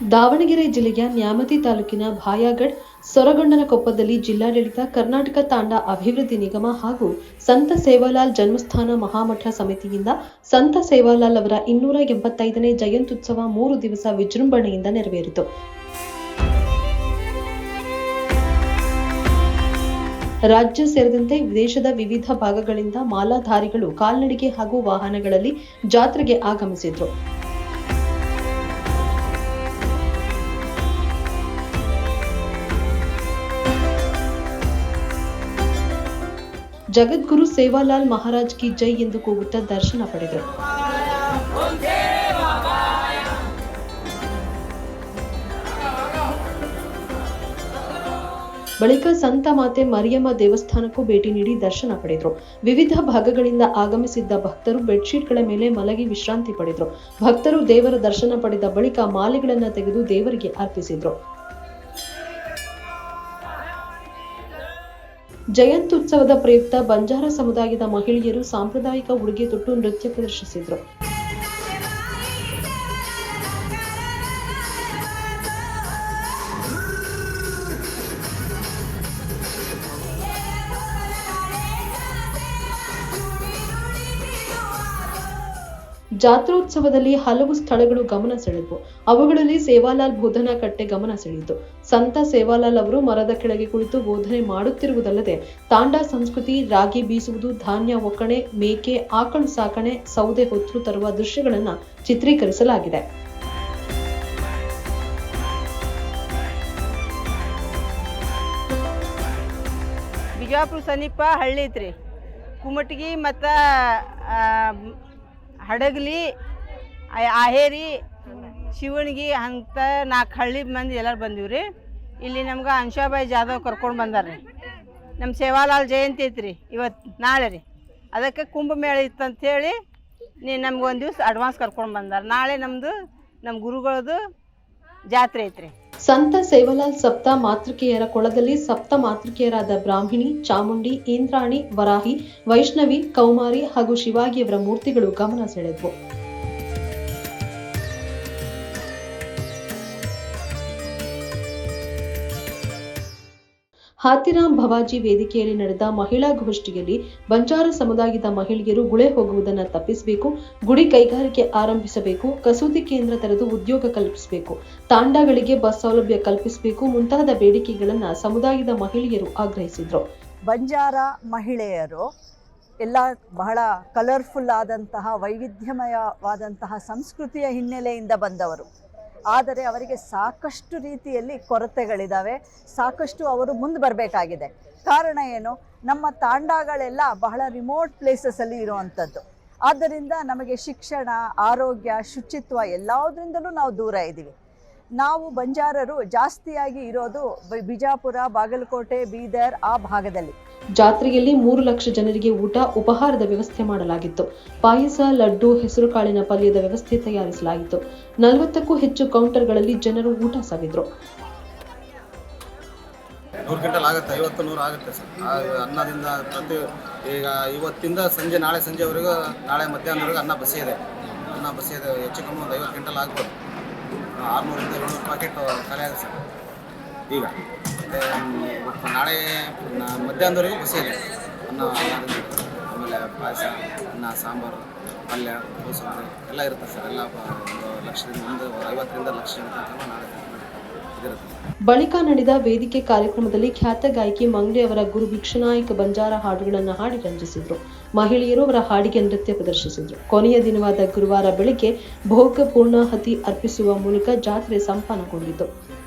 ದಾವಣಗೆರೆ ಜಿಲ್ಲೆಯ ನ್ಯಾಮತಿ ತಾಲೂಕಿನ ಭಾಯಾಗಡ್, ಸೊರಗೊಂಡನಕೊಪ್ಪದಲ್ಲಿ ಜಿಲ್ಲಾಡಳಿತ ಕರ್ನಾಟಕ ತಾಂಡ ಅಭಿವೃದ್ಧಿ ನಿಗಮ ಹಾಗೂ ಸಂತ ಸೇವಾಲಾಲ್ ಜನ್ಮಸ್ಥಾನ ಮಹಾಮಠ ಸಮಿತಿಯಿಂದ ಸಂತ ಸೇವಾಲಾಲ್ ಅವರ ಇನ್ನೂರ ಎಂಬತ್ತೈದನೇ ಜಯಂತ್ಯುತ್ಸವ ಮೂರು ದಿವಸ ವಿಜೃಂಭಣೆಯಿಂದ ನೆರವೇರಿತು. ರಾಜ್ಯ ಸೇರಿದಂತೆ ದೇಶದ ವಿವಿಧ ಭಾಗಗಳಿಂದ ಮಾಲಾಧಾರಿಗಳು, ಕಾಲ್ನಡಿಗೆ ಹಾಗೂ ವಾಹನಗಳಲ್ಲಿ ಜಾತ್ರೆಗೆ ಆಗಮಿಸಿದ್ರು. ಜಗದ್ಗುರು ಸೇವಾಲಾಲ್ ಮಹಾರಾಜ್ ಕಿ ಜೈ ಎಂದು ಕೂಗುತ್ತಾ ದರ್ಶನ ಪಡೆದರು. ಬಳಿಕ ಸಂತ ಮಾತೆ ಮರಿಯಮ್ಮ ದೇವಸ್ಥಾನಕ್ಕೂ ಭೇಟಿ ನೀಡಿ ದರ್ಶನ ಪಡೆದರು. ವಿವಿಧ ಭಾಗಗಳಿಂದ ಆಗಮಿಸಿದ್ದ ಭಕ್ತರು ಬೆಡ್ಶೀಟ್ಗಳ ಮೇಲೆ ಮಲಗಿ ವಿಶ್ರಾಂತಿ ಪಡೆದರು. ಭಕ್ತರು ದೇವರ ದರ್ಶನ ಪಡೆದ ಬಳಿಕ ಮಾಲೆಗಳನ್ನು ತೆಗೆದು ದೇವರಿಗೆ ಅರ್ಪಿಸಿದ್ರು. ಜಯಂತ್ಯುತ್ಸವದ ಪ್ರಯುಕ್ತ ಬಂಜಾರ ಸಮುದಾಯದ ಮಹಿಳೆಯರು ಸಾಂಪ್ರದಾಯಿಕ ಉಡುಗೆ ತೊಟ್ಟು ನೃತ್ಯ ಪ್ರದರ್ಶಿಸಿದ್ರು. ಜಾತ್ರೋತ್ಸವದಲ್ಲಿ ಹಲವು ಸ್ಥಳಗಳು ಗಮನ ಸೆಳೆದವು. ಅವುಗಳಲ್ಲಿ ಸೇವಾಲಾಲ್ ಬೋಧನಾ ಕಟ್ಟೆ ಗಮನ ಸೆಳೆಯಿತು. ಸಂತ ಸೇವಾಲಾಲ್ ಅವರು ಮರದ ಕೆಳಗೆ ಕುಳಿತು ಬೋಧನೆ ಮಾಡುತ್ತಿರುವುದಲ್ಲದೆ, ತಾಂಡಾ ಸಂಸ್ಕೃತಿ, ರಾಗಿ ಬೀಸುವುದು, ಧಾನ್ಯ ಒಕ್ಕಣೆ, ಮೇಕೆ, ಆಕಳು ಸಾಕಣೆ, ಸೌದೆ ಹೊತ್ತು ತರುವ ದೃಶ್ಯಗಳನ್ನು ಚಿತ್ರೀಕರಿಸಲಾಗಿದೆ. ಬಿಜಾಪುರ ಸಮೀಪ ಹಳ್ಳಿ ಐತ್ರಿ. ಕುಮಟಗಿ ಮತ್ತು ಹಡಗಲಿ ಆಹೇರಿ, ಶಿವಣಗಿ ಅಂತ ನಾಲ್ಕು ಹಳ್ಳಿ ಮಂದಿ ಎಲ್ಲರೂ ಬಂದೀವಿ ರೀ ಇಲ್ಲಿ ನಮ್ಗೆ ಅಂಶಾಬಾಯಿ ಜಾಧವ್ ಕರ್ಕೊಂಡು ಬಂದಾರ ರೀ ನಮ್ಮ ಸೇವಾಲಾಲ್ ಜಯಂತಿ ಐತ್ರಿ ಇವತ್ತು ನಾಳೆ ರೀ. ಅದಕ್ಕೆ ಕುಂಭಮೇಳ ಇತ್ತಂಥೇಳಿ ನೀ ನಮ್ಗೆ ಒಂದು ದಿವ್ಸ ಅಡ್ವಾನ್ಸ್ ಕರ್ಕೊಂಡು ಬಂದಾರ. ನಾಳೆ ನಮ್ಮದು ನಮ್ಮ ಗುರುಗಳದು ಜಾತ್ರೆ ಐತ್ರಿ. ಸಂತ ಸೇವಲಾಲ್ ಸಪ್ತ ಮಾತೃಕೆಯರ ಕೊಳದಲ್ಲಿ ಸಪ್ತ ಮಾತೃಕೆಯರಾದ ಬ್ರಾಹ್ಮಿಣಿ, ಚಾಮುಂಡಿ, ಇಂದ್ರಾಣಿ, ವರಾಹಿ, ವೈಷ್ಣವಿ, ಕೌಮಾರಿ ಹಾಗೂ ಶಿವಾಗಿಯವರ ಮೂರ್ತಿಗಳು ಗಮನ ಸೆಳೆದವು. ಹಾತಿರಾಮ್ ಭವಾಜಿ ವೇದಿಕೆಯಲ್ಲಿ ನಡೆದ ಮಹಿಳಾ ಗೋಷ್ಠಿಯಲ್ಲಿ ಬಂಜಾರ ಸಮುದಾಯದ ಮಹಿಳೆಯರು ಗುಳೆ ಹೋಗುವುದನ್ನು ತಪ್ಪಿಸಬೇಕು, ಗುಡಿ ಕೈಗಾರಿಕೆ ಆರಂಭಿಸಬೇಕು, ಕಸೂತಿ ಕೇಂದ್ರ ತೆರೆದು ಉದ್ಯೋಗ ಕಲ್ಪಿಸಬೇಕು, ತಾಂಡಗಳಿಗೆ ಬಸ್ ಸೌಲಭ್ಯ ಕಲ್ಪಿಸಬೇಕು ಮುಂತಾದ ಬೇಡಿಕೆಗಳನ್ನು ಸಮುದಾಯದ ಮಹಿಳೆಯರು ಆಗ್ರಹಿಸಿದರು. ಬಂಜಾರ ಮಹಿಳೆಯರು ಎಲ್ಲ ಬಹಳ ಕಲರ್ಫುಲ್ ಆದಂತಹ, ವೈವಿಧ್ಯಮಯವಾದಂತಹ ಸಂಸ್ಕೃತಿಯ ಹಿನ್ನೆಲೆಯಿಂದ ಬಂದವರು. ಆದರೆ ಅವರಿಗೆ ಸಾಕಷ್ಟು ರೀತಿಯಲ್ಲಿ ಕೊರತೆಗಳಿದ್ದಾವೆ ಸಾಕಷ್ಟು ಅವರು ಮುಂದೆ ಬರಬೇಕಾಗಿದೆ. ಕಾರಣ ಏನು? ನಮ್ಮ ತಾಂಡಗಳೆಲ್ಲ ಬಹಳ ರಿಮೋಟ್ ಪ್ಲೇಸಸಲ್ಲಿ ಇರುವಂಥದ್ದು ಆದ್ದರಿಂದ ನಮಗೆ ಶಿಕ್ಷಣ, ಆರೋಗ್ಯ, ಶುಚಿತ್ವ ಎಲ್ಲದರಿಂದಲೂ ನಾವು ದೂರ ಇದ್ದೀವಿ. ನಾವು ಬಂಜಾರರು ಜಾಸ್ತಿಯಾಗಿ ಇರೋದು ಬಿಜಾಪುರ ಬಾಗಲಕೋಟೆ ಬೀದರ್ ಆ ಭಾಗದಲ್ಲಿ. ಜಾತ್ರೆಯಲ್ಲಿ ಮೂರು ಲಕ್ಷ ಜನರಿಗೆ ಊಟ ಉಪಹಾರದ ವ್ಯವಸ್ಥೆ ಮಾಡಲಾಗಿತ್ತು. ಪಾಯಸ ಲಡ್ಡು ಹೆಸರುಕಾಳಿನ ಪಲ್ಯದ ವ್ಯವಸ್ಥೆ ತಯಾರಿಸಲಾಗಿತ್ತು ನಲವತ್ತಕ್ಕೂ ಹೆಚ್ಚು ಕೌಂಟರ್ಗಳಲ್ಲಿ ಜನರು ಊಟ ಸವಿದ್ರು ನೂರು ಕ್ವಿಂಟಲ್ ಆಗುತ್ತೆ ಐವತ್ತು ನೂರು ಆಗುತ್ತೆ ಸರ್. ಅನ್ನದಿಂದ ಪ್ರತಿ ಈಗ ಇವತ್ತಿಂದ ಸಂಜೆ ನಾಳೆ ಸಂಜೆವರೆಗೂ ನಾಳೆ ಮಧ್ಯಾಹ್ನವರೆಗೂ ಅನ್ನ ಬಸಿಯಿದೆ ಅನ್ನ ಬಸಿಯಿದೆ ಹೆಚ್ಚು ಕಮ್ಮಿ ಒಂದು ಐವತ್ತು ಕ್ವಿಂಟಲ್ ಆಗ್ಬೋದು. ಆರುನೂರಿಂದ ಏಳ್ನೂರು ಪ್ಯಾಕೆಟ್ ಖಾಲಿ ಆಗುತ್ತೆ ಸರ್. ಈಗ? ಮತ್ತು ನಾಳೆ ಮಧ್ಯಾಹ್ನದವರೆಗೂ ಬಸಿ ಇದೆ ಅನ್ನ ಆಮೇಲೆ ಪಾಯಸ ಅನ್ನ ಸಾಂಬಾರು ಪಲ್ಯ ಕೋಸಂಬರಿ ಎಲ್ಲ ಇರುತ್ತೆ ಸರ್. ಎಲ್ಲ ಒಂದು ಲಕ್ಷದಿಂದ ಒಂದು ಐವತ್ತರಿಂದ ಲಕ್ಷ ತನಕ ನಾಳೆ ಬಳಿಕ ನಡೆದ ವೇದಿಕೆ ಕಾರ್ಯಕ್ರಮದಲ್ಲಿ ಖ್ಯಾತ ಗಾಯಕಿ ಮಂಗ್ಲಿ ಅವರ ಗುರು ಭಿಕ್ಷನಾಯಕ ಬಂಜಾರ ಹಾಡುಗಳನ್ನು ಹಾಡಿ ರಂಜಿಸಿದ್ರು. ಮಹಿಳೆಯರು ಅವರ ಹಾಡಿಗೆ ನೃತ್ಯ ಪ್ರದರ್ಶಿಸಿದ್ರು. ಕೊನೆಯ ದಿನವಾದ ಗುರುವಾರ ಬೆಳಿಗ್ಗೆ ಭೋಗ ಪೂರ್ಣಾಹತಿ ಅರ್ಪಿಸುವ ಮೂಲಕ ಜಾತ್ರೆ ಸಂಪನ್ನಗೊಂಡಿತು